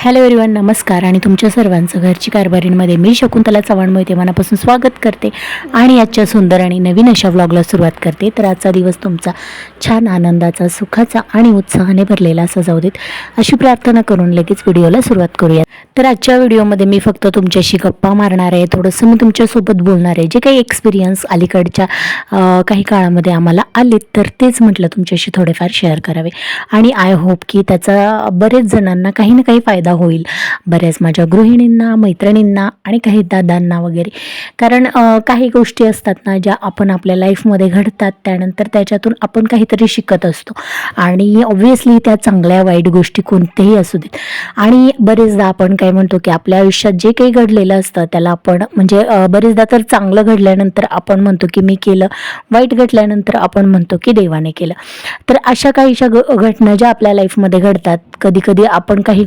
Hello everyone नमस्कार आणि तुमच्या सर्वांचं घरची कारभारींमध्ये मी शकुंतला चव्हाण मोहिते मनापासून स्वागत करते आणि आजच्या सुंदर आणि नवीन अशा व्लॉगला सुरुवात करते. तर आजचा दिवस तुमचा छान आनंदाचा सुखाचा आणि उत्साहाने भरलेला असा जाऊ देत. अशी प्रार्थना करून लगेच व्हिडिओला सुरुवात करूया तर आजच्या व्हिडिओमध्ये मी फक्त तुमच्याशी गप्पा मारणार आहे थोडंसं मी तुमच्यासोबत बोलणार आहे. जे काही एक्सपिरियन्स अलीकडच्या काही काळामध्ये आम्हाला आले तर तेच म्हटलं तुमच्याशी थोडेफार शेअर करावे. आणि आय होप की त्याचा बरेच जणांना काही ना काही फायदा होईल. बऱ्याच माझ्या गृहिणींना मैत्रिणींना आणि काही दादांना वगैरे. कारण काही गोष्टी असतात ना ज्या आपण आपल्या लाईफमध्ये घडतात त्यानंतर त्याच्यातून आपण काहीतरी शिकत असतो. आणि ऑब्व्हियसली त्या चांगल्या वाईट गोष्टी कोणत्याही असू देत. आणि बरेचदा आपण काय म्हणतो की आपल्या आयुष्यात जे काही घडलेलं असतं त्याला आपण म्हणजे बरेचदा तर चांगलं घडल्यानंतर आपण म्हणतो की मी केलं वाईट घडल्यानंतर आपण म्हणतो की देवाने केलं. तर अशा काहीशा घटना ज्या आपल्या लाईफमध्ये घडतात कधी कधी आपण काही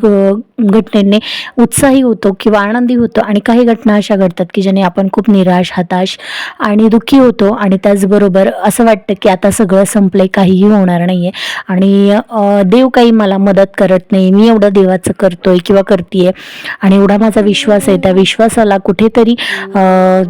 घटनेने उत्साही होतो किंवा आनंदी होतो. आणि काही घटना अशा घडतात की ज्याने आपण खूप निराश हताश आणि दुःखी होतो आणि त्याचबरोबर असं वाटतं की आता सगळं संपलंय काहीही होणार नाही आहे आणि देव काही मला मदत करत नाही मी एवढं देवाचं करतोय किंवा करतीये. आणि एवढा माझा विश्वास आहे. त्या विश्वासाला कुठेतरी अं,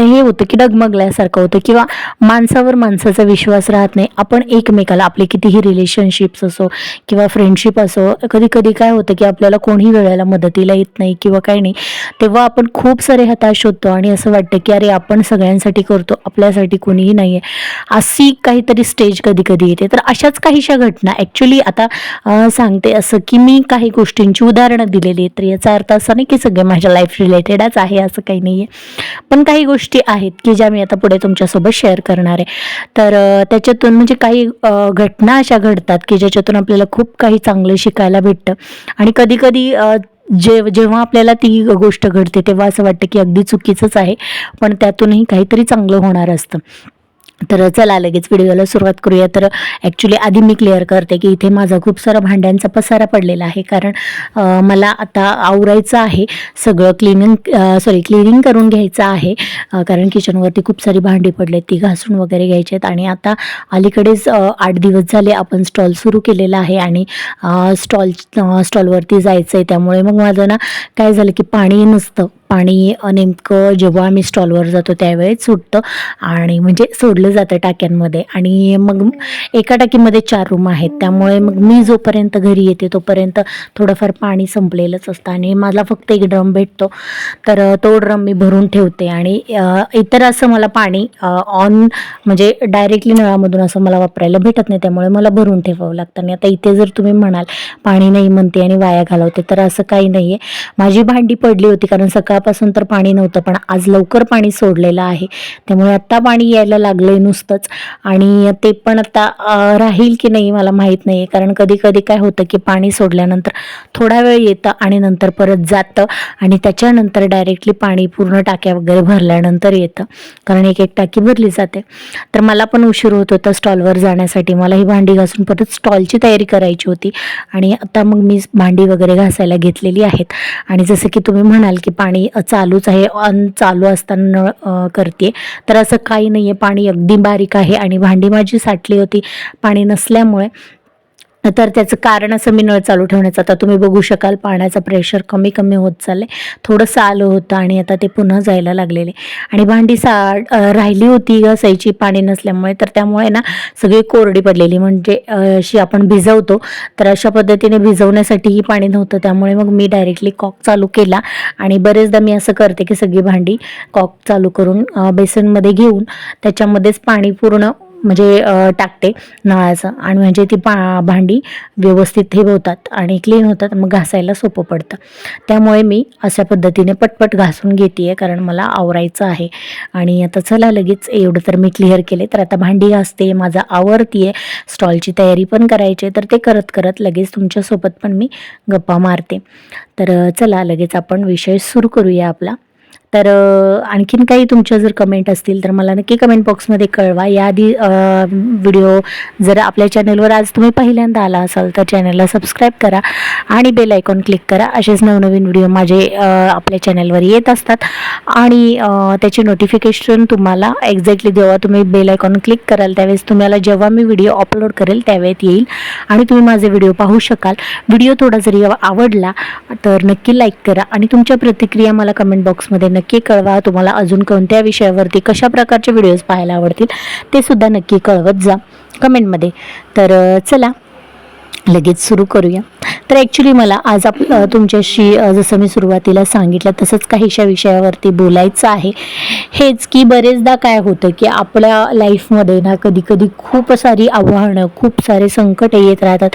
हे होतं की डगमगल्यासारखं होतं किंवा माणसावर माणसाचा विश्वास राहत नाही. आपण एकमेकाला आपले कितीही रिलेशनशिप्स असो किंवा फ्रेंडशिप असो कधी कधी काय होतं की आपल्याला कोणीही वेळेला मदतीला येत नाही किंवा काही नाही. तेव्हा आपण खूप सारे हताश होतो आणि असं वाटतं की अरे आपण सगळ्यांसाठी करतो आपल्यासाठी कोणीही नाही आहे अशी काहीतरी स्टेज कधी कधी येते. तर अशाच काहीशा घटना. ॲक्च्युली आता सांगते असं की मी काही गोष्टींची उदाहरणं दिलेली आहेत. तर याचा अर्थ असा नाही की सगळे माझ्या लाईफ रिलेटेडच आहे असं काही नाही आहे पण काही गोष्टी गोष्टी आहेत की ज्या मी आता पुढे तुमच्यासोबत शेअर करणार आहे. तर त्याच्यातून म्हणजे काही घटना अशा घडतात की ज्याच्यातून आपल्याला खूप काही चांगलं शिकायला भेटतं. आणि कधी कधी जे जेव्हा आपल्याला ती गोष्ट घडते तेव्हा असं वाटतं की अगदी चुकीचंच आहे. पण त्यातूनही काहीतरी चांगलं होणार असतं. तर चला लगेच व्हिडिओला सुरुवात करूया. तर ॲक्च्युली आधी मी क्लिअर करते की इथे माझा खूप सारा भांड्यांचा पसारा पडलेला आहे. कारण मला आता आवरायचं आहे. सगळं क्लिनिंग सॉरी क्लिनिंग करून घ्यायचं आहे. कारण किचनवरती खूप सारी भांडी पडलेत ती घासून वगैरे घ्यायची आहेत. आणि आता अलीकडेच आठ दिवस झाले आपण स्टॉल सुरू केलेला आहे. आणि स्टॉल स्टॉलवरती जायचं आहे त्यामुळे मग माझं ना काय झालं की पाणी नसतं. पाणी नेमकं जेव्हा आम्ही स्टॉलवर जातो त्यावेळेस सुटतं आणि म्हणजे सोडलं जातं टाक्यांमध्ये. आणि मग एका टाकीमध्ये चार रूम आहेत. त्यामुळे मग मी जोपर्यंत घरी येते तोपर्यंत थोडंफार पाणी संपलेलंच असतं आणि मला फक्त एक ड्रम भेटतो. तर तो ड्रम मी भरून ठेवते आणि इतर असं मला पाणी ऑन म्हणजे डायरेक्टली नळामधून असं मला वापरायला भेटत नाही. त्यामुळे मला भरून ठेवावं लागतं. आणि आता इथे जर तुम्ही म्हणाल पाणी नाही म्हणते आणि वाया घालवते तर असं काही नाही आहे माझी भांडी पडली होती कारण सकाळपासून तर पाणी नव्हतं पण आज लवकर पाणी सोडलेलं आहे. त्यामुळे आत्ता पाणी यायला लागलंय नुसतंच. आणि ते पण आता राहील की नाही मला माहीत नाही आहे कारण कधी कधी काय होतं की पाणी सोडल्यानंतर थोडा वेळ येतं आणि नंतर परत जातं. आणि त्याच्यानंतर डायरेक्टली पाणी पूर्ण टाक्या वगैरे भरल्यानंतर येतं. कारण एक एक टाकी भरली जाते. तर मला पण उशीर होत होता स्टॉलवर जाण्यासाठी. मला ही भांडी घासून परत स्टॉलची तयारी करायची होती. आणि आता मग मी भांडी वगैरे घासायला घेतलेली आहेत. आणि जसं की तुम्ही म्हणाल की पाणी चालूच आहे. अन चालू असताना नळ करते तर असं काही नाही आहे पाणी अगदी बारीक आहे आणि भांडी माझी साठली होती. पाणी नसल्यामुळे तर त्याचं कारण असं मी नळ चालू ठेवण्याचं. आता तुम्ही बघू शकाल पाण्याचं प्रेशर कमी कमी होत चाललंय. थोडंसं आलं होतं आणि आता ते पुन्हा जायला लागलेले. आणि भांडी सा राहिली होती घासायची पाणी नसल्यामुळे. तर त्यामुळे ना सगळी कोरडी पडलेली. म्हणजे अशी आपण भिजवतो. तर अशा पद्धतीने भिजवण्यासाठीही पाणी नव्हतं. त्यामुळे मग मी डायरेक्टली कॉक चालू केला. आणि बरेचदा मी असं करते की सगळी भांडी कॉक चालू करून बेसनमध्ये घेऊन त्याच्यामध्येच पाणी पूर्ण म्हणजे टाकते नळाचं आणि म्हणजे ती पा भांडी व्यवस्थित ठेवतात आणि क्लीन होतात मग घासायला सोपं पडतं. त्यामुळे मी अशा पद्धतीने पटपट घासून घेते आहे कारण मला आवरायचं आहे. आणि आता चला लगेच एवढं तर मी क्लिअर केले तर आता भांडी घासते माझा आवरती आहे स्टॉलची तयारी पण करायची आहे तर ते करत करत लगेच तुमच्यासोबत पण मी गप्पा मारते. तर चला लगेच आपण विषय सुरू करूया आपला. तर आणखीन काही तुमच्या जर कमेंट असतील तर मला नक्की कमेंट बॉक्समध्ये कळवा. याआधी व्हिडिओ जर आपल्या चॅनलवर आज तुम्ही पहिल्यांदा आला असाल तर चॅनलला सबस्क्राईब करा आणि बेल आयकॉन क्लिक करा. असेच नवनवीन व्हिडिओ माझे आपल्या चॅनलवर येत असतात. आणि त्याचे नोटिफिकेशन तुम्हाला एक्झॅक्टली जेव्हा तुम्ही बेल आयकॉन क्लिक कराल त्यावेळेस तुम्हाला जेव्हा मी व्हिडिओ अपलोड करेल त्यावेळेत येईल. आणि तुम्ही माझे व्हिडिओ पाहू शकाल. व्हिडिओ थोडा जरी आवडला तर नक्की लाईक करा. आणि तुमच्या प्रतिक्रिया मला कमेंट बॉक्समध्ये नक्की कळवा. तुम्हाला अजून कोणत्या विषयावरती कशा प्रकारचे व्हिडिओज पाहायला आवडतील ते सुद्धा नक्की कळवत जा. कमेंटमध्ये तर चला लगेच सुरू करूया. तर ॲक्च्युली मला आज आप तुमच्याशी जसं मी सुरुवातीला सांगितलं तसंच काहीशा विषयावरती बोलायचं आहे. हेच की बरेचदा काय होतं की आपल्या लाईफमध्ये ना कधी कधी खूप सारी आव्हानं खूप सारे संकट येत राहतात.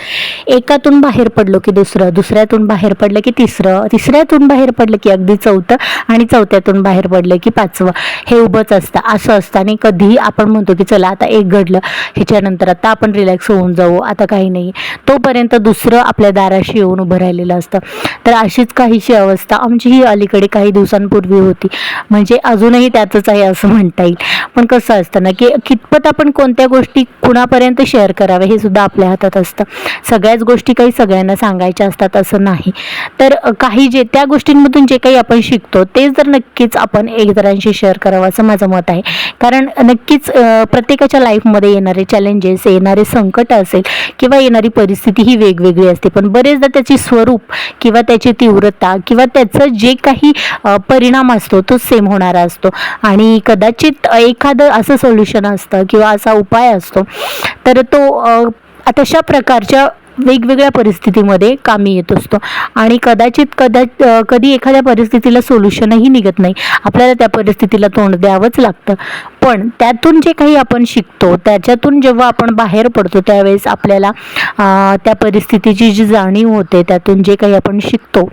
एकातून बाहेर पडलो की दुसरं दुसऱ्यातून बाहेर पडलं की तिसरं तिसऱ्यातून बाहेर पडलं की अगदी चौथं आणि चौथ्यातून बाहेर पडलं की पाचवं. हे उभंच असतं. असं असतं आणि कधीही आपण म्हणतो की चला आता एक घडलं ह्याच्यानंतर आता आपण रिलॅक्स होऊन जाऊ आता काही नाही. तोपर्यंत दुसरं आपल्या दाराशी येऊन उभं राहिलेलं असतं. तर अशीच काहीशी अवस्था आमची ही अलीकडे काही दिवसांपूर्वी होती. म्हणजे अजूनही त्यातच आहे असं म्हणता येईल. पण कसं असतं ना की कितपत आपण कोणत्या गोष्टी कुणापर्यंत शेअर कराव्या हे सुद्धा आपल्या हातात असतं. सगळ्याच गोष्टी काही सगळ्यांना सांगायच्या असतात असं नाही. तर काही जे त्या गोष्टींमधून जे काही आपण शिकतो तेच जर नक्कीच आपण एकजणांशी शेअर करावं असं माझं मत आहे. कारण नक्कीच प्रत्येकाच्या लाईफमध्ये येणारे चॅलेंजेस येणारे संकट असेल किंवा येणारी परिस्थिती ही वेगवेगळी असते. पण बरेचदा त्याची स्वरूप किंवा त्याची तीव्रता किंवा त्याचं जे काही परिणाम असतो तो सेम होणारा असतो. आणि कदाचित एखादं असं सोल्युशन असतं किंवा असा उपाय असतो तर तो तशा प्रकारच्या वेगवेगळ्या परिस्थितीमध्ये कामी येत असतो. आणि कदाचित कदा कधी एखाद्या परिस्थितीला सोल्युशनही निघत नाही. आपल्याला त्या परिस्थितीला तोंड द्यावंच लागतं. पण त्यातून जे काही आपण शिकतो त्याच्यातून जेव्हा आपण बाहेर पडतो त्यावेळेस आपल्याला त्या परिस्थितीची जी जाणीव होते त्यातून जे काही आपण शिकतो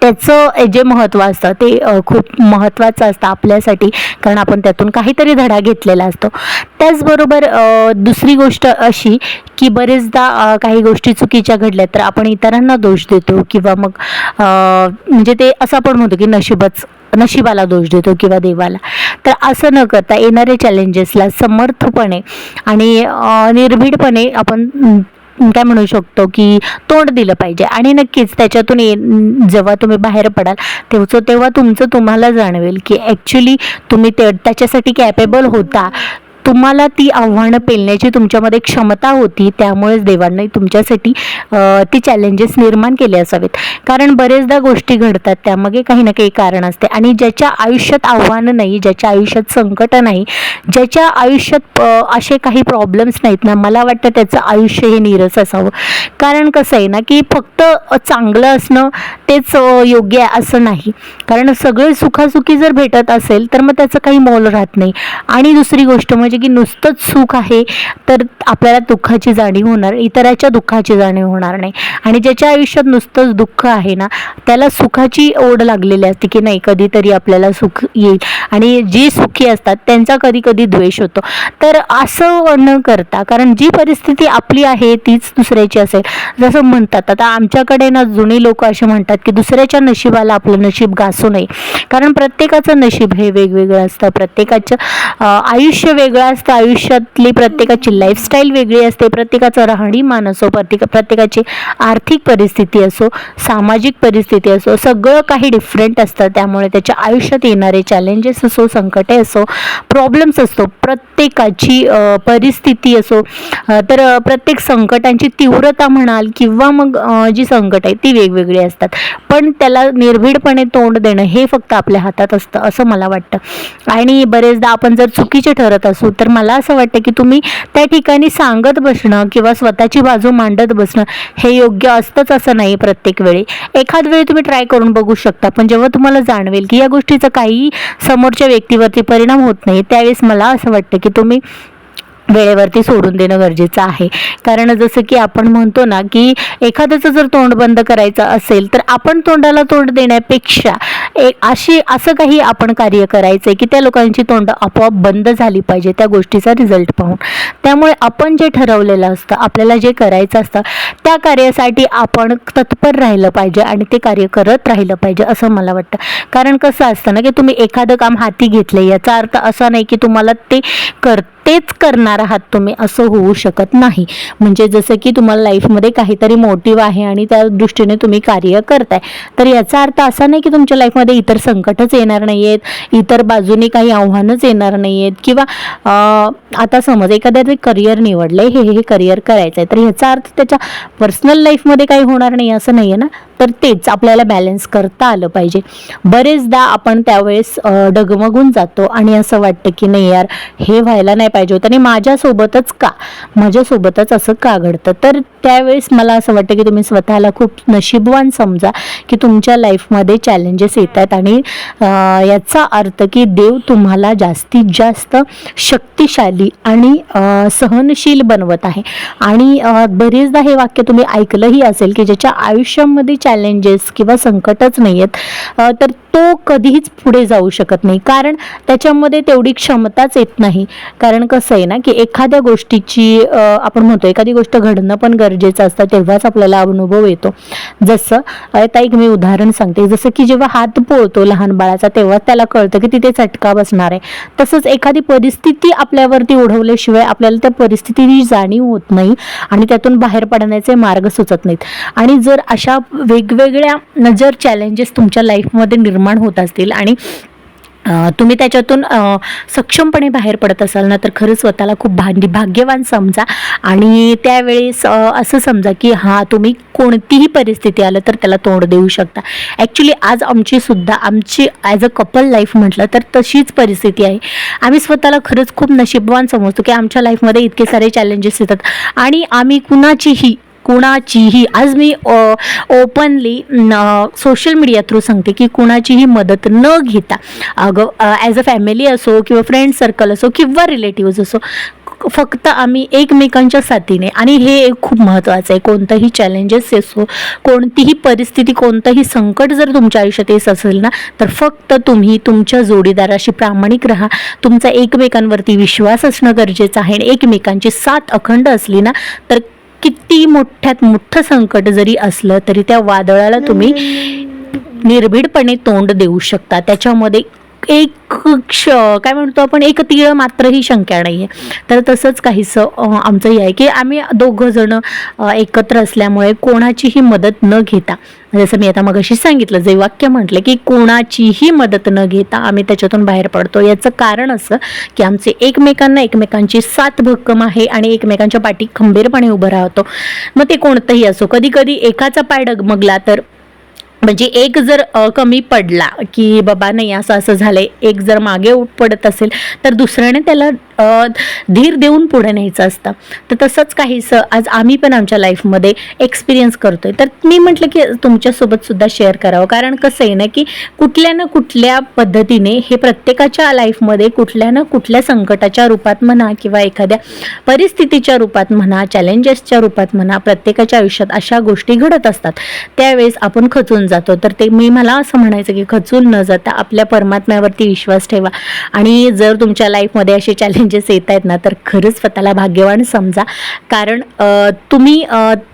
त्याचं जे महत्त्व असतं ते खूप महत्त्वाचं असतं आपल्यासाठी. कारण आपण त्यातून काहीतरी धडा घेतलेला असतो. त्याचबरोबर दुसरी गोष्ट अशी की बरेचदा काही गोष्टी चुकीच्या घडल्या तर आपण इतरांना दोष देतो किंवा मग म्हणजे ते असं आपण म्हणतो की नशीबच नशिबाला दोष देतो किंवा देवाला. तर असं न करता येणाऱ्या चॅलेंजेसला समर्थपणे आणि निर्भीडपणे आपण काय म्हणू शकतो की तोंड दिलं पाहिजे. आणि नक्कीच त्याच्यातून ये जेव्हा तुम्ही बाहेर पडाल तेव्हा तेव्हा तुमचं तुम्हाला जाणवेल की ॲक्च्युली तुम्ही ते त्याच्यासाठी कॅपेबल होता. तुम्हाला ती आव्हानं पेलण्याची तुमच्यामध्ये क्षमता होती त्यामुळेच देवांनी तुमच्यासाठी ती चॅलेंजेस निर्माण केले असावेत. कारण बरेचदा गोष्टी घडतात त्यामागे काही ना काही कारण असते. आणि ज्याच्या आयुष्यात आव्हानं नाही ज्याच्या आयुष्यात संकट नाही ज्याच्या आयुष्यात असे काही प्रॉब्लेम्स नाहीत ना मला वाटतं त्याचं आयुष्य हे नीरस असावं. कारण कसं आहे ना की फक्त चांगलं असणं तेच योग्य आहे असं नाही. कारण सगळे सुखासुखी जर भेटत असेल तर मग त्याचं काही मोल राहत नाही. आणि दुसरी गोष्ट म्हणजे म्हणजे की नुसतंच सुख आहे तर आपल्याला दुःखाची जाणीव होणार इतराच्या दुःखाची जाणीव होणार नाही. आणि ज्याच्या आयुष्यात नुसतंच दुःख आहे ना त्याला सुखाची ओढ लागलेली असते की नाही कधीतरी आपल्याला सुख येईल. आणि जी सुखी असतात त्यांचा कधी कधी द्वेष होतो. तर असं न करता कारण जी परिस्थिती आपली आहे तीच दुसऱ्याची असेल. जसं म्हणतात आता आमच्याकडे ना जुनी लोक असे म्हणतात की दुसऱ्याच्या नशिबाला आपलं नशीब घासू नये. कारण प्रत्येकाचं नशीब हे वेगवेगळं असतं प्रत्येकाचं आयुष्य वेगळं असतं आयुष्यातली प्रत्येकाची लाईफस्टाईल वेगळी असते. प्रत्येकाचं राहणीमान असो प्रत्येक प्रत्येकाची आर्थिक परिस्थिती असो सामाजिक परिस्थिती असो सगळं काही डिफरंट असतं. त्यामुळे त्याच्या आयुष्यात येणारे चॅलेंजेस असो संकटे असो प्रॉब्लेम्स असतो प्रत्येकाची परिस्थिती असो तर प्रत्येक संकटांची तीव्रता म्हणाल किंवा मग जी संकट आहे ती वेगवेगळी असतात. पण त्याला निर्भीडपणे तोंड देणं हे फक्त आपल्या हातात असतं असं मला वाटतं. आणि बरेचदा आपण जर चुकीचे ठरत असू तर मला असं वाटतं की तुम्ही त्या ठिकाणी सांगत बसणं किंवा स्वतःची बाजू मांडत बसणं हे योग्य असतंच असं नाही प्रत्येक वेळी. एखाद वेळी तुम्ही ट्राय करून बघू शकता पण जेव्हा तुम्हाला जाणवेल की या गोष्टीचा काही समोरच्या व्यक्तीवरती परिणाम होत नाही त्यावेळेस मला असं वाटतं की तुम्ही वेळेवरती सोडून देणं गरजेचं आहे. कारण जसं की आपण म्हणतो ना की एखाद्याचं जर तोंड बंद करायचं असेल तर आपण तोंडाला तोंड देण्यापेक्षा एक अशी असं काही आपण कार्य करायचं आहे की त्या लोकांची तोंड आपोआप बंद झाली पाहिजे त्या गोष्टीचा रिझल्ट पाहून. त्यामुळे आपण जे ठरवलेलं असतं आपल्याला जे करायचं असतं त्या कार्यासाठी आपण तत्पर राहिलं पाहिजे आणि ते कार्य करत राहिलं पाहिजे असं मला वाटतं. कारण कसं असतं ना की तुम्ही एखादं काम हाती घेतलं याचा अर्थ असा नाही की तुम्हाला ते कर तेच करणार आहात तुम्ही असं होऊ शकत नाही. म्हणजे जसं की तुम्हाला लाईफमध्ये काहीतरी मोटिव्ह आहे आणि त्या दृष्टीने तुम्ही कार्य करताय. तर याचा अर्थ असा नाही की तुमच्या लाईफमध्ये इतर संकटच येणार नाही आहेत इतर बाजूने काही आव्हानच येणार नाही आहेत किंवा आता समज एखाद्या करिअर निवडलं आहे हे हे करिअर करायचं आहे तर ह्याचा अर्थ त्याच्या पर्सनल लाईफमध्ये काही होणार नाही असं नाही आहे ना? तर तेच आपल्याला बॅलन्स करता आलं पाहिजे. बरेचदा आपण त्यावेळेस डगमगून जातो आणि असं वाटतं की नाही यार हे व्हायला नाही पाहिजे होतं आणि माझ्यासोबतच का? माझ्यासोबतच असं का घडतं? तर त्यावेळेस मला असं वाटतं की तुम्ही स्वतःला खूप नशीबवान समजा की तुमच्या लाईफमध्ये चॅलेंजेस येत आहेत आणि याचा अर्थ की देव तुम्हाला जास्तीत जास्त शक्तिशाली आणि सहनशील बनवत आहे. आणि बरेचदा हे वाक्य तुम्ही ऐकलंही असेल की ज्याच्या आयुष्यामध्ये चॅलेंजेस किंवा संकटच नाही आहेत तर तो कधीच पुढे जाऊ शकत नाही. कारण त्याच्यामध्ये तेवढी क्षमताच येत नाही. कारण कसं आहे ना की एखाद्या गोष्टीची आपण म्हणतो एखादी गोष्ट घडणं पण गरजेचं असतं तेव्हाच आपल्याला अनुभव येतो. जसं आता एक मी उदाहरण सांगते. जसं की जेव्हा हात पोळतो लहान बाळाचा तेव्हा त्याला कळतं की तिथे चटका बसणार आहे. तसंच एखादी परिस्थिती आपल्यावरती ओढवल्याशिवाय आपल्याला त्या परिस्थितीची जाणीव होत नाही आणि त्यातून बाहेर पडण्याचे मार्ग सुचत नाहीत. आणि जर अशा वेगवेगळ्या जर चॅलेंजेस तुमच्या लाईफमध्ये निर्माण होत असतील आणि तुम्ही त्याच्यातून सक्षमपणे बाहेर पडत असाल ना तर खरंच स्वतःला खूप भांडी भाग्यवान समजा. आणि त्यावेळेस असं समजा की हां तुम्ही कोणतीही परिस्थिती आलं तर त्याला तोंड देऊ शकता. ॲक्च्युली आज आमची सुद्धा आमची ॲज अ कपल लाईफ म्हटलं तर तशीच परिस्थिती आहे. आम्ही स्वतःला खरंच खूप नशीबवान समजतो की आमच्या लाईफमध्ये इतके सारे चॅलेंजेस येतात. आणि आम्ही कुणाचीही कुणाचीही आज मी ओपनली सोशल मीडिया थ्रू सांगते की कुणाचीही मदत न घेता अगं ॲज अ फॅमिली असो किंवा फ्रेंड सर्कल असो किंवा रिलेटिव्ज असो फक्त आम्ही एकमेकांच्या साथीने आणि हे एक खूप महत्त्वाचं आहे. कोणतंही चॅलेंजेस असो कोणतीही परिस्थिती कोणतंही संकट जर तुमच्या आयुष्यात येत असेल ना तर फक्त तुम्ही तुमच्या जोडीदाराशी प्रामाणिक राहा. तुमचा एकमेकांवरती विश्वास असणं गरजेचं आहे. आणि एकमेकांची साथ अखंड असली ना तर किती मोठ्यात मोठं संकट जरी असलं तरी त्या वादळाला तुम्ही निर्भीडपणे तोंड देऊ शकता. त्याच्यामध्ये एक क्ष काय म्हणतो आपण एक तीळ मात्र ही शंका नाही आहे तर तसंच काहीसं आमचं हे आहे की आम्ही दोघं जण एकत्र असल्यामुळे कोणाचीही मदत न घेता जसं मी आता मगाशी सांगितलं जे वाक्य म्हटलं की कोणाचीही मदत न घेता आम्ही त्याच्यातून बाहेर पडतो. याचं कारण असं की आमचे एकमेकांना एकमेकांची साथ भक्कम आहे आणि एकमेकांच्या पाठी खंबीरपणे उभं राहतो. मग ते कोणतंही असो कधी कधी एकाचा पाय डगमगला तर म्हणजे एक जर कमी पडला की बाबा नाही असं असं झालंय एक जर मागे उठ पडत असेल तर दुसऱ्याने त्याला धीर देऊन पुढे न्यायचं असतं. तर तसंच काहीसं आज आम्ही पण आमच्या लाईफमध्ये एक्सपिरियन्स करतोय. तर मी म्हटलं की तुमच्यासोबत सुद्धा शेअर करावं. कारण कसं आहे ना की कुठल्या ना कुठल्या पद्धतीने हे प्रत्येकाच्या लाईफमध्ये कुठल्या ना कुठल्या संकटाच्या रूपात म्हणा किंवा एखाद्या परिस्थितीच्या रूपात म्हणा चॅलेंजेसच्या रूपात म्हणा प्रत्येकाच्या आयुष्यात अशा गोष्टी घडत असतात. त्यावेळेस आपण खचून जातो. तर ते मी मला असं म्हणायचं की खचून न जाता आपल्या परमात्म्यावरती विश्वास ठेवा. आणि जर तुमच्या लाईफमध्ये असे चॅलेंज चॅलेंजेस येत आहेत ना तर खरंच स्वतःला भाग्यवान समजा. कारण तुम्ही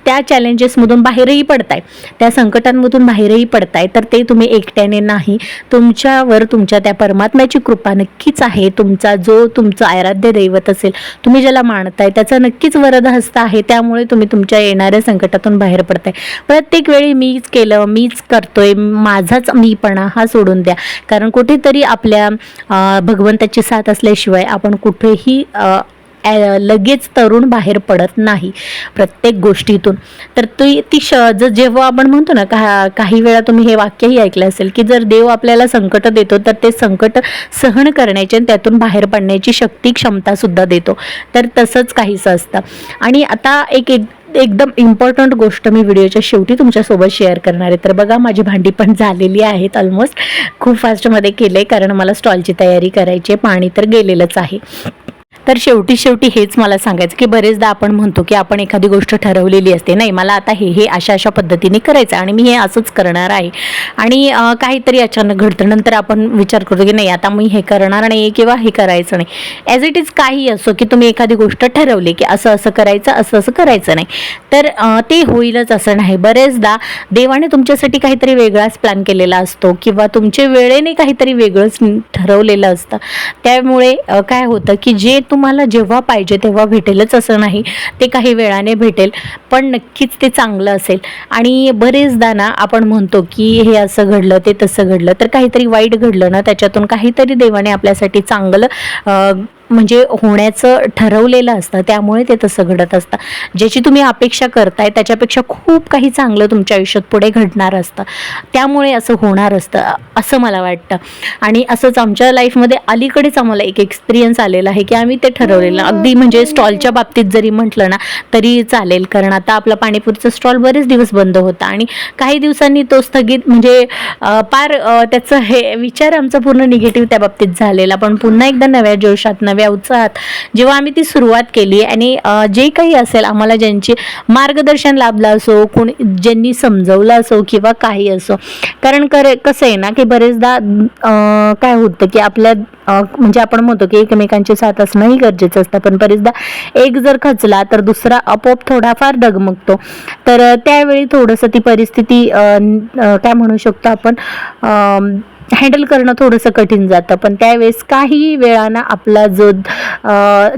त्या चॅलेंजेसमधून बाहेरही पडताय. त्या संकटांमधून बाहेरही पडताय तर ते तुम्ही एकट्याने नाही. तुमच्यावर तुमच्या त्या परमात्म्याची कृपा नक्कीच आहे. तुमचा जो तुमचं आराध्य दैवत असेल तुम्ही ज्याला मानताय त्याचा नक्कीच वरद हस्त आहे. त्यामुळे तुम्ही तुमच्या येणाऱ्या संकटातून बाहेर पडताय. प्रत्येक वेळी मीच केलं मीच करतोय माझाच मीपणा हा सोडून द्या. कारण कुठेतरी आपल्या भगवंताची साथ असल्याशिवाय आपण कुठेही ॲ- लगेच तरुण बाहेर पडत नाही प्रत्येक गोष्टीतून. तर ती ती श जर जेव्हा आपण म्हणतो ना का काही वेळा तुम्ही हे वाक्यही ऐकलं असेल की जर देव आपल्याला संकट देतो तर ते संकट सहन करण्याची आणि त्यातून बाहेर पडण्याची शक्ती क्षमतासुद्धा देतो. तर तसंच काहीसं असतं. आणि आता एक एक एकदम इम्पॉर्टंट गोष्ट मी व्हिडिओच्या शेवटी तुमच्यासोबत शेअर करणार आहे. तर बघा माझी भांडी पण झालेली आहेत ऑलमोस्ट खूप फास्टमध्ये केलं आहे कारण मला स्टॉलची तयारी करायची आहे. पाणी तर गेलेलंच आहे. तर शेवटी शेवटी हेच मला सांगायचं की बरेचदा आपण म्हणतो की आपण एखादी गोष्ट ठरवलेली असते. नाही मला आता हे हे अशा अशा पद्धतीने करायचं आणि मी हे असंच करणार आहे. आणि काहीतरी अचानक घडतं नंतर आपण विचार करतो की नाही आता मी हे करणार नाही किंवा हे करायचं नाही. ॲज इट इज काही असो की तुम्ही एखादी गोष्ट ठरवली की असं असं करायचं असं असं करायचं नाही. तर ते होईलच असं नाही. बरेचदा देवाने तुमच्यासाठी काहीतरी वेगळाच प्लॅन केलेला असतो किंवा तुमच्या वेळेने काहीतरी वेगळंच ठरवलेलं असतं. त्यामुळे काय होतं की जे तुम्हाला जेव्हा पाहिजे तेव्हा भेटेलच असं नाही. ते काही वेळाने भेटेल पण नक्कीच ते चांगलं असेल. आणि बरेचदा ना आपण म्हणतो की हे असं घडलं ते तसं घडलं तर काहीतरी वाईट घडलं ना त्याच्यातून काहीतरी देवाने आपल्यासाठी चांगलं म्हणजे होण्याचं ठरवलेलं असतं त्यामुळे ते तसं घडत असतं. ज्याची तुम्ही अपेक्षा करताय त्याच्यापेक्षा खूप काही चांगलं तुमच्या आयुष्यात पुढे घडणार असतं. त्यामुळे असं होणार असतं असं मला वाटतं. आणि असंच आमच्या लाईफमध्ये अलीकडेच आम्हाला एक एक्सपिरियन्स आलेला आहे की आम्ही ते ठरवलेलं. अगदी म्हणजे स्टॉलच्या बाबतीत जरी म्हटलं ना तरी चालेल. कारण आता आपला पाणीपुरीचा स्टॉल बरेच दिवस बंद होता आणि काही दिवसांनी तो स्थगित म्हणजे पार त्याचं हे विचार आमचा पूर्ण निगेटिव्ह त्या बाबतीत झालेला. पण पुन्हा एकदा नव्या जोशात नव्या उत्साहात. जेव्हा आम्ही ती सुरुवात केली आणि जे काही असेल आम्हाला ज्यांचे मार्गदर्शन लाभलं असो कोण ज्यांनी समजवलं असो किंवा काही असो. कारण करे कसं आहे ना की बरेचदा काय होतं की आपल्या म्हणजे आपण म्हणतो की एकमेकांचे साथ असणंही गरजेचं असतं. पण बरेचदा एक जर खचला तर दुसरा आपोआप थोडाफार डगमगतो. तर त्यावेळी थोडंसं ती परिस्थिती काय म्हणू शकतो आपण हँडल करणं थोडंसं कठीण जातं. पण त्यावेळेस काही वेळानं आपला जो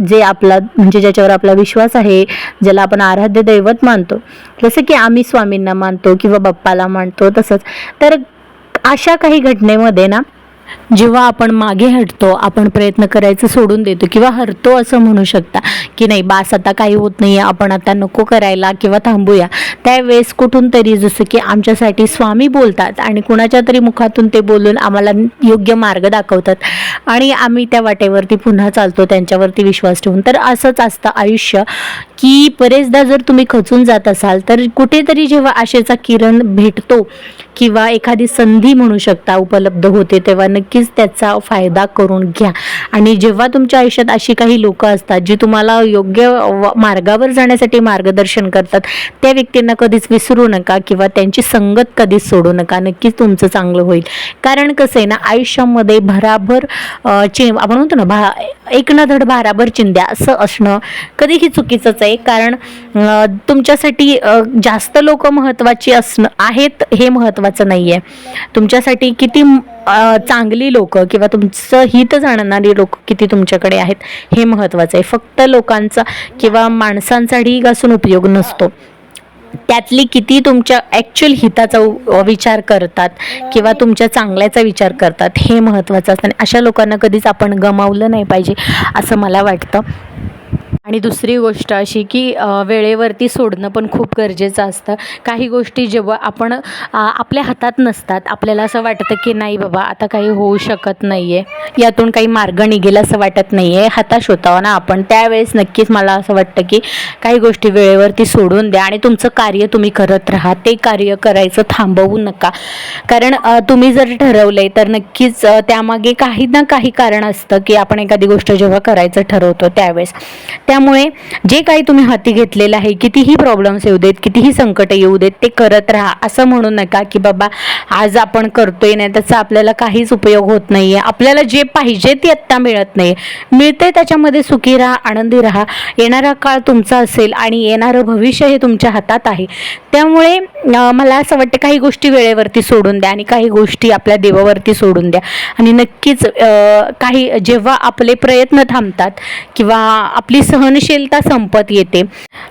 जे आपला म्हणजे ज्याच्यावर आपला विश्वास आहे ज्याला आपण आराध्य दैवत मानतो जसं की आम्ही स्वामींना मानतो किंवा बाप्पाला मानतो तसंच. तर अशा काही घटनेमध्ये ना जेव्हा आपण मागे हटतो आपण प्रयत्न करायचं सोडून देतो किंवा हरतो असं म्हणू शकता की नाही बास आता काही होत नाही आपण आता नको करायला किंवा थांबूया. त्यावेळेस कुठून तरी जसं की आमच्यासाठी स्वामी बोलतात आणि कुणाच्या तरी मुखातून ते बोलून आम्हाला योग्य मार्ग दाखवतात. आणि आम्ही त्या वाटेवरती पुन्हा चालतो त्यांच्यावरती विश्वास ठेवून. तर असंच असतं आयुष्य की बरेचदा जर तुम्ही खचून जात असाल तर कुठेतरी जेव्हा आशेचा किरण भेटतो किंवा एखादी संधी म्हणू शकता उपलब्ध होते तेव्हा नक्कीच त्याचा फायदा करून घ्या. आणि जेव्हा तुमच्या आयुष्यात अशी काही लोकं असतात जी तुम्हाला योग्य व- मार्गावर जाण्यासाठी मार्गदर्शन करतात त्या व्यक्तींना कधीच विसरू नका किंवा त्यांची संगत कधीच सोडू नका. नक्कीच तुमचं चांगलं होईल. कारण कसं आहे ना आयुष्यामध्ये भराभर चि आपण म्हणतो ना भा एक न धड भाराभर चिंध्या असं असणं कधीही चुकीचंच आहे. कारण तुमच्यासाठी जास्त लोक महत्त्वाची असणं आहेत हे महत्त्वाचं नाही आहे तुमच्यासाठी किती चांगली लोक किंवा तुमचं हित जाणणारी लोक किती तुमच्याकडे आहेत हे महत्त्वाचं आहे. फक्त लोकांचा किंवा माणसांचा ढीग असून उपयोग नसतो. त्यातली किती तुमच्या ॲक्च्युअल हिताचा विचार करतात किंवा तुमच्या चांगल्याचा विचार करतात हे महत्त्वाचं असतं आणि अशा लोकांना कधीच आपण गमावलं नाही पाहिजे असं मला वाटतं. आणि दुसरी गोष्ट अशी की वेळेवरती सोडणं पण खूप गरजेचं असतं. काही गोष्टी जेव्हा आपण आपल्या हातात नसतात आपल्याला असं वाटतं की नाही बाबा आता काही होऊ शकत नाही आहे यातून काही मार्ग निघेल असं वाटत नाही आहे हताश होतावं ना आपण. त्यावेळेस नक्कीच मला असं वाटतं की काही गोष्टी वेळेवरती सोडून द्या आणि तुमचं कार्य तुम्ही करत राहा. ते कार्य करायचं थांबवू नका. कारण तुम्ही जर ठरवलंय तर नक्कीच त्यामागे काही ना काही कारण असतं की आपण एखादी गोष्ट जेव्हा करायचं ठरवतो त्यावेळेस. त्या त्यामुळे जे काही तुम्ही हाती घेतलेलं आहे कितीही प्रॉब्लेम्स येऊ देत कितीही संकट येऊ देत ते करत राहा. असं म्हणू नका की बाबा आज आपण करतोय नाही त्याचा आपल्याला काहीच उपयोग होत नाहीये. आपल्याला जे पाहिजे ते आत्ता मिळत नाही. मिळते त्याच्यामध्ये सुखी राहा आनंदी राहा. येणारा काळ तुमचा असेल आणि येणारं भविष्य हे तुमच्या हातात आहे. त्यामुळे मला असं वाटतं काही गोष्टी वेळेवरती सोडून द्या आणि काही गोष्टी आपल्या देवावरती सोडून द्या. आणि नक्कीच काही जेव्हा आपले प्रयत्न थांबतात किंवा आपली सहनशीलता संपत येते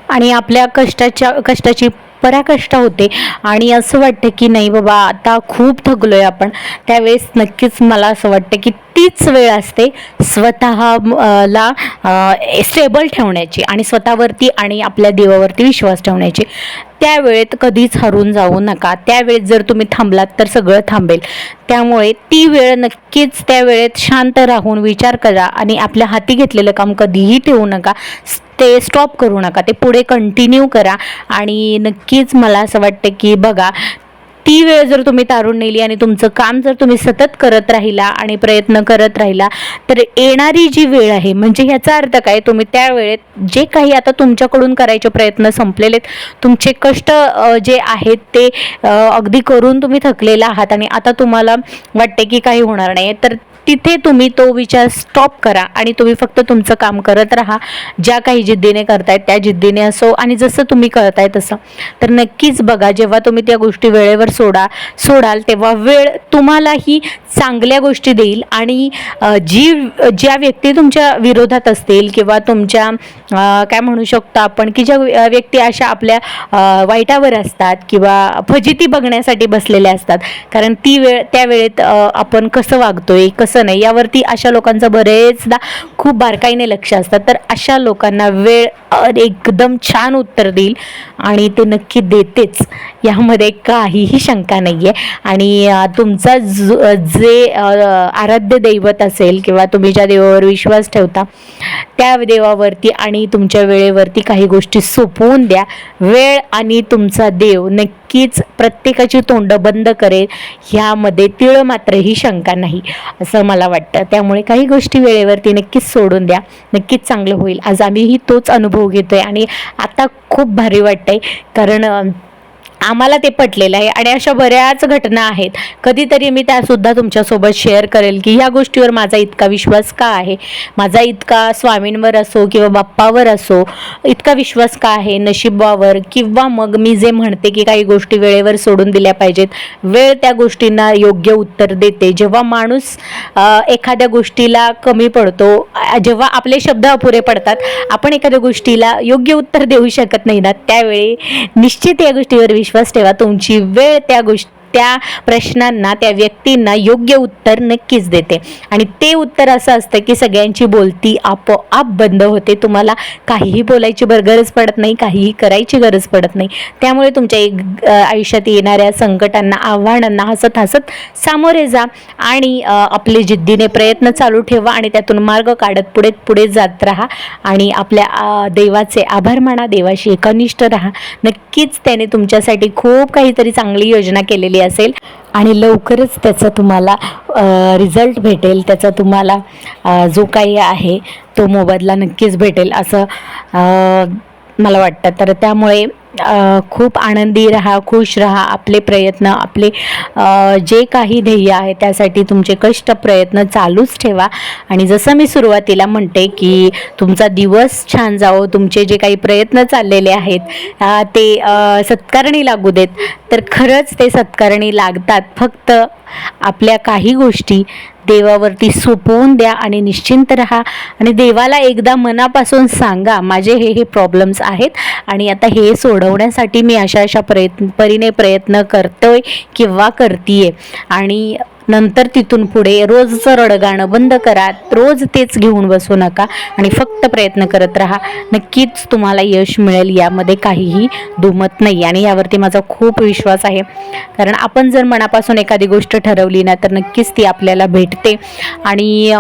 आणि आपल्या कष्टाच्या कष्टाची पराकष्ट होते. आणि असं वाटतं की नाही बाबा आता खूप थकलो आहे आपण. त्यावेळेस नक्कीच मला असं वाटतं की तीच वेळ असते स्वतः ला स्टेबल ठेवण्याची आणि स्वतःवरती आणि आपल्या देवावरती विश्वास ठेवण्याची. त्या वेळेत कधीच हरून जाऊ नका. त्यावेळेत जर तुम्ही थांबलात तर सगळं थांबेल. त्यामुळे ती वेळ नक्कीच त्या वेळेत शांत राहून विचार करा आणि आपल्या हाती घेतलेलं काम कधीही ठेवू नका. ते स्टॉप करू नका. ते पुढे कंटिन्यू करा. आणि नक्कीच मला असं वाटतं की बघा ती वेळ जर तुम्ही तारून नेली आणि तुमचं काम जर तुम्ही सतत करत राहिला आणि प्रयत्न करत राहिला तर येणारी जी वेळ आहे म्हणजे ह्याचा अर्थ काय? तुम्ही त्या वेळेत जे काही आता तुमच्याकडून करायचे प्रयत्न संपलेले आहेत, तुमचे कष्ट जे आहेत ते अगदी करून तुम्ही थकलेला आहात आणि आता तुम्हाला वाटते की काही होणार नाही. तर तिथे तुम्ही तो विचार स्टॉप करा आणि तुम्ही फक्त तुमचं काम करत राहा. ज्या काही जिद्दीने करतायत त्या जिद्दीने असो आणि जसं तुम्ही करताय तसं. तर नक्कीच बघा जेव्हा तुम्ही त्या गोष्टी वेळेवर सोडा सोडाल तेव्हा वेळ तुम्हालाही चांगल्या गोष्टी देईल आणि जी ज्या व्यक्ती तुमच्या विरोधात असतील किंवा तुमच्या काय म्हणू शकतो आपण की ज्या व्यक्ती अशा आपल्या वाईटावर असतात किंवा फजिती बघण्यासाठी बसलेल्या असतात. कारण ती वेळ त्या वेळेत आपण कसं वागतोय कसं असं नाही. यावरती अशा लोकांचं बरेचदा खूप बारकाईने लक्ष असतं तर अशा लोकांना वेळ एकदम छान उत्तर देईल आणि ते नक्की देतेच. यामध्ये काहीही शंका नाही आहे आणि तुमचा जे आराध्य दैवत असेल किंवा तुम्ही ज्या देवावर विश्वास ठेवता त्या देवावरती आणि तुमच्या वेळेवरती काही गोष्टी सोपवून द्या. वेळ आणि तुमचा देव नक्की नक्कीच प्रत्येकाची तोंड बंद करेल. ह्यामध्ये तिळ मात्र ही शंका नाही असं मला वाटतं. त्यामुळे काही गोष्टी वेळेवरती नक्कीच सोडून द्या. नक्कीच चांगलं होईल. आज आम्हीही तोच अनुभव घेतोय आणि आता खूप भारी वाटतंय. कारण आम्हाला ते पटलेलं आहे आणि अशा बऱ्याच घटना आहेत. कधीतरी मी त्यासुद्धा तुमच्यासोबत शेअर करेल की ह्या गोष्टीवर माझा इतका विश्वास का आहे? माझा इतका स्वामींवर असो किंवा बाप्पावर असो इतका विश्वास का आहे नशिबावर? किंवा मग मी जे म्हणते की काही गोष्टी वेळेवर सोडून दिल्या पाहिजेत वेळ त्या गोष्टींना योग्य उत्तर देते. जेव्हा माणूस एखाद्या गोष्टीला कमी पडतो जेव्हा आपले शब्द अपुरे पडतात आपण एखाद्या गोष्टीला योग्य उत्तर देऊ शकत नाही ना त्यावेळी निश्चित या गोष्टीवर विश्वास ठेवा. तुमची वेळ त्या गोष्टी त्या प्रश्नांना त्या व्यक्तींना योग्य उत्तर नक्कीच देते. आणि ते उत्तर असं असतं की सगळ्यांची बोलती आपोआप बंद होते. तुम्हाला काहीही बोलायची बर- गरज पडत नाही काहीही करायची गरज पडत नाही. त्यामुळे तुमच्या एक आयुष्यात येणाऱ्या संकटांना आव्हानांना हसत हसत सामोरे जा आणि आपले जिद्दीने प्रयत्न चालू ठेवा आणि त्यातून मार्ग काढत पुढे पुढे जात राहा. आणि आपल्या देवाचे आभार माना. देवाशी एकनिष्ठ राहा. नक्कीच त्याने तुमच्यासाठी खूप काहीतरी चांगली योजना केलेली असेल आणि लवकरच त्याचा तुम्हाला रिझल्ट भेटेल. त्याचा तुम्हाला जो काही आहे तो मोबदला नक्कीच भेटेल असं मला वाटतं. तर त्यामुळे खूप आनंदी राहा खुश राहा आपले प्रयत्न आपले जे काही ध्येय आहे त्यासाठी तुमचे कष्ट प्रयत्न चालूच ठेवा. आणि जसं मी सुरुवातीला म्हणते की तुमचा दिवस छान जावो तुमचे जे काही प्रयत्न चाललेले आहेत ते सत्कारणी लागू देत. तर खरंच ते सत्कारणी लागतात. फक्त आपल्या काही गोष्टी देवावरती सोपवून द्या आणि निश्चिंत राहा. आणि देवाला एकदा मनापासून सांगा माझे हे हे प्रॉब्लेम्स आहेत आणि आता हे सोडवण्यासाठी मी अशा अशा प्रयत्न परीने प्रयत्न करतोय किंवा करतीये. आणि नंतर तिथून पुढे रोजचं रडगाणं बंद करा. रोज तेच घेऊन बसू नका आणि फक्त प्रयत्न करत राहा. नक्कीच तुम्हाला यश मिळेल यामध्ये काहीही दुमत नाही आणि यावरती माझा खूप विश्वास आहे. कारण आपण जर मनापासून एखादी गोष्ट ठरवली ना तर नक्कीच ती आपल्याला भेटते. आणि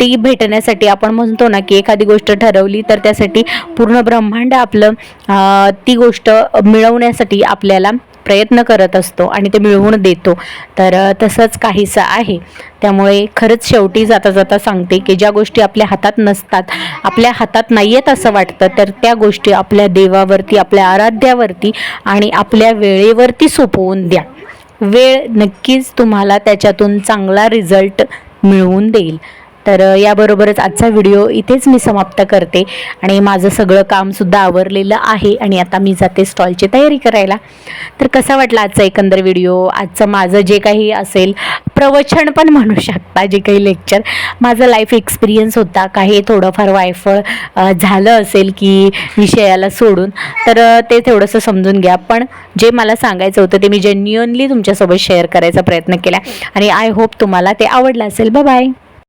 ती भेटण्यासाठी आपण म्हणतो ना की एखादी गोष्ट ठरवली तर त्यासाठी पूर्ण ब्रह्मांड आपलं ती गोष्ट मिळवण्यासाठी आपल्याला प्रयत्न करत असतो आणि ते मिळवून देतो. तर तसंच काहीसं आहे. त्यामुळे खरंच शेवटी जाता जाता सांगते की ज्या गोष्टी आपल्या हातात नसतात आपल्या हातात नाही आहेत असं वाटतं तर त्या गोष्टी आपल्या देवावरती आपल्या आराध्यावरती आणि आपल्या वेळेवरती सोपवून द्या. वेळ नक्कीच तुम्हाला त्याच्यातून चांगला रिझल्ट मिळवून देईल. तर याबरोबरच आजचा व्हिडिओ इथेच मी समाप्त करते. आणि माझं सगळं कामसुद्धा आवरलेलं आहे आणि आता मी जाते स्टॉलची तयारी करायला. तर कसा वाटला आजचा एकंदर व्हिडिओ? आजचं माझं जे काही असेल प्रवचन पण म्हणू शकता जे काही लेक्चर. माझं लाईफ एक्सपिरियन्स होता काही थोडंफार वायफळ झालं असेल की विषयाला सोडून तर ते थोडंसं समजून घ्या. पण जे मला सांगायचं होतं ते मी जेन्युअनली तुमच्यासोबत शेअर करायचा प्रयत्न केला. आणि आय होप तुम्हाला ते आवडलं असेल. बाय